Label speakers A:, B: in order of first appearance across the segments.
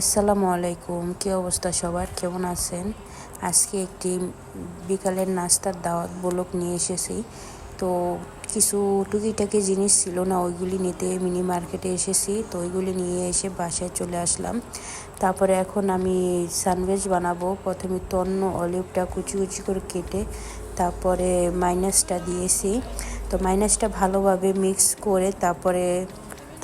A: আসসালামু আলাইকুম। কী অবস্থা সবার? কেমন আছেন? আজকে একটি বিকালের নাস্তার দাওয়াত ব্লক নিয়ে এসেছি। তো কিছু টুকিটাকি জিনিস ছিল না, ওইগুলি নিতে মিনি মার্কেটে এসেছি। তো ওইগুলি নিয়ে এসে বাসায় চলে আসলাম। তারপরে এখন আমি স্যান্ডউইচ বানাবো। প্রথমে তন্ন অলিভটা কুচি কুচি করে কেটে তারপরে মাইনাসটা দিয়েছি। তো মাইনাসটা ভালোভাবে মিক্স করে তারপরে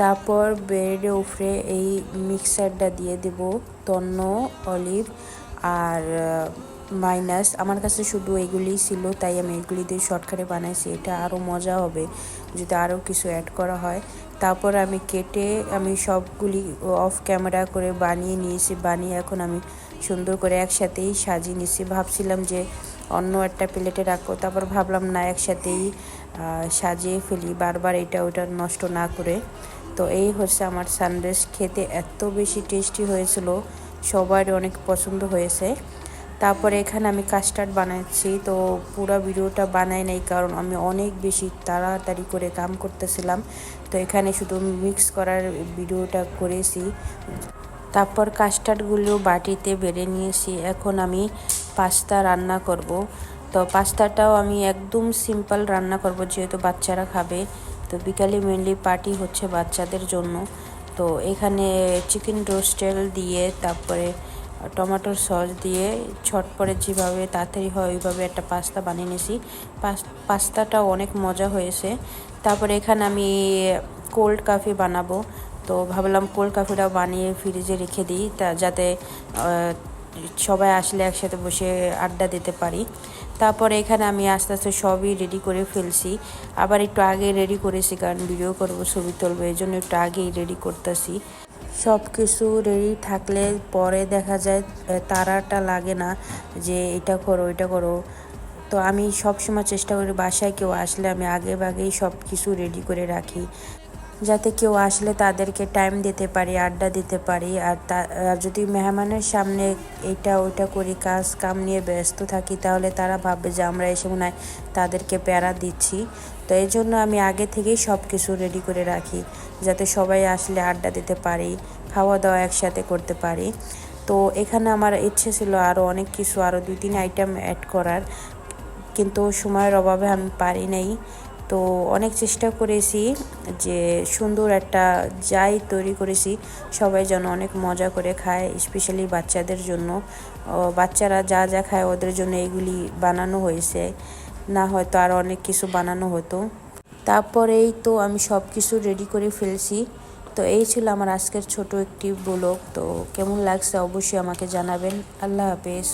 A: তারপর ব্রেডের উপরে এই মিক্সারটা দিয়ে দেব তন্ন, অলিভ আর মাইনাস। আমার কাছে শুধু এগুলিই ছিল, তাই আমি এগুলি দিয়ে শর্টকাটে বানাইছি। এটা আরও মজা হবে যদি আরও কিছু অ্যাড করা হয়। তারপর আমি কেটে আমি সবগুলি অফ ক্যামেরা করে বানিয়ে নিয়েছি। বানিয়ে এখন আমি সুন্দর করে একসাথেই সাজিয়ে নিয়েছি। ভাবছিলাম যে অন্য একটা প্লেটে রাখব। তারপর ভাবলাম না, একসাথেই সাজিয়ে ফেলি। বারবার এটা, ওটা নষ্ট না করে। তো এই হচ্ছে আমার সানডেস খেতে এত বেশি টেস্টি হয়েছিল সবার অনেক পছন্দ হয়েছে। তারপরে এখানে আমি কাস্টার্ড বানাচ্ছি, তো পুরো ভিডিওটা বানাই নাই, কারণ আমি অনেক বেশি তাড়াতাড়ি করে কাম করতেছিলাম। তো এখানে শুধু মিক্স করার ভিডিওটা করেছি। তারপর কাস্টার্ডগুলো বাটিতে বেড়ে নিয়েছি, এখন আমি পাস্তা রান্না করব। তো পাস্তাটাও আমি একদম সিম্পল রান্না করব, যেহেতু বাচ্চারা খাবে। তো বিকালে মেনলি পার্টি হচ্ছে বাচ্চাদের জন্য। তো এখানে চিকেন রোস্টেল দিয়ে, তারপরে টমেটোর সস দিয়ে ছটপরে যেভাবে তাড়াতাড়ি হয়, ওইভাবে একটা পাস্তা বানিয়ে নিয়েছি। পাস্তাটা অনেক মজা হয়েছে। তারপরে এখানে আমি কোল্ড কফি বানাবো। তো ভাবলাম কোল্ড কফিটাও বানিয়ে ফ্রিজে রেখে দিই। তা যাতে সবাই আসলে একসাথে বসে আড্ডা দিতে পারি। তারপরে এখানে আমি আস্তে আস্তে সবই রেডি করে ফেলছি। আবার একটু আগে রেডি করেছি কারণ ভিডিও করব, ছবি তুলবো, এই জন্য একটু আগেই রেডি করতেছি। সব কিছু রেডি থাকলে পরে দেখা যায় তারাটা লাগে না যে এটা করো এটা করো। তো আমি সবসময় চেষ্টা করি বাসায় কেউ আসলে আমি আগে আগেই সব কিছু রেডি করে রাখি। যাতে কেউ আসলে তাদেরকে টাইম দিতে পারি, আড্ডা দিতে পারি। আর তা যদি মেহমানের সামনে এটা ওইটা করি, কাজ কাম নিয়ে ব্যস্ত থাকি, তাহলে তারা ভাববে যে আমরা এসে মনে হয় তাদেরকে প্যারা দিচ্ছি। তো এই জন্য আমি আগে থেকেই সব কিছু রেডি করে রাখি, যাতে সবাই আসলে আড্ডা দিতে পারি খাওয়া দাওয়া একসাথে করতে পারি। তো এখানে আমার ইচ্ছে ছিল আরও অনেক কিছু আরও দুই তিন আইটেম অ্যাড করার। কিন্তু সময়ের অভাবে আমি পারি নাই। তো অনেক চেষ্টা করেছি যে সুন্দর একটা যাই তৈরি করেছি, সবাই যেন অনেক মজা করে খায় স্পেশালি বাচ্চাদের জন্য। বাচ্চারা যা যা খায় ওদের জন্য এগুলি বানানো হয়েছে। না হয়তো আর অনেক কিছু বানানো হতো। তারপরেই তো আমি সব কিছু রেডি করে ফেলছি। তো এই ছিল আমার আজকের ছোট একটি ব্লগ তো কেমন লাগছে অবশ্যই আমাকে জানাবেন। আল্লাহ হাফেজ।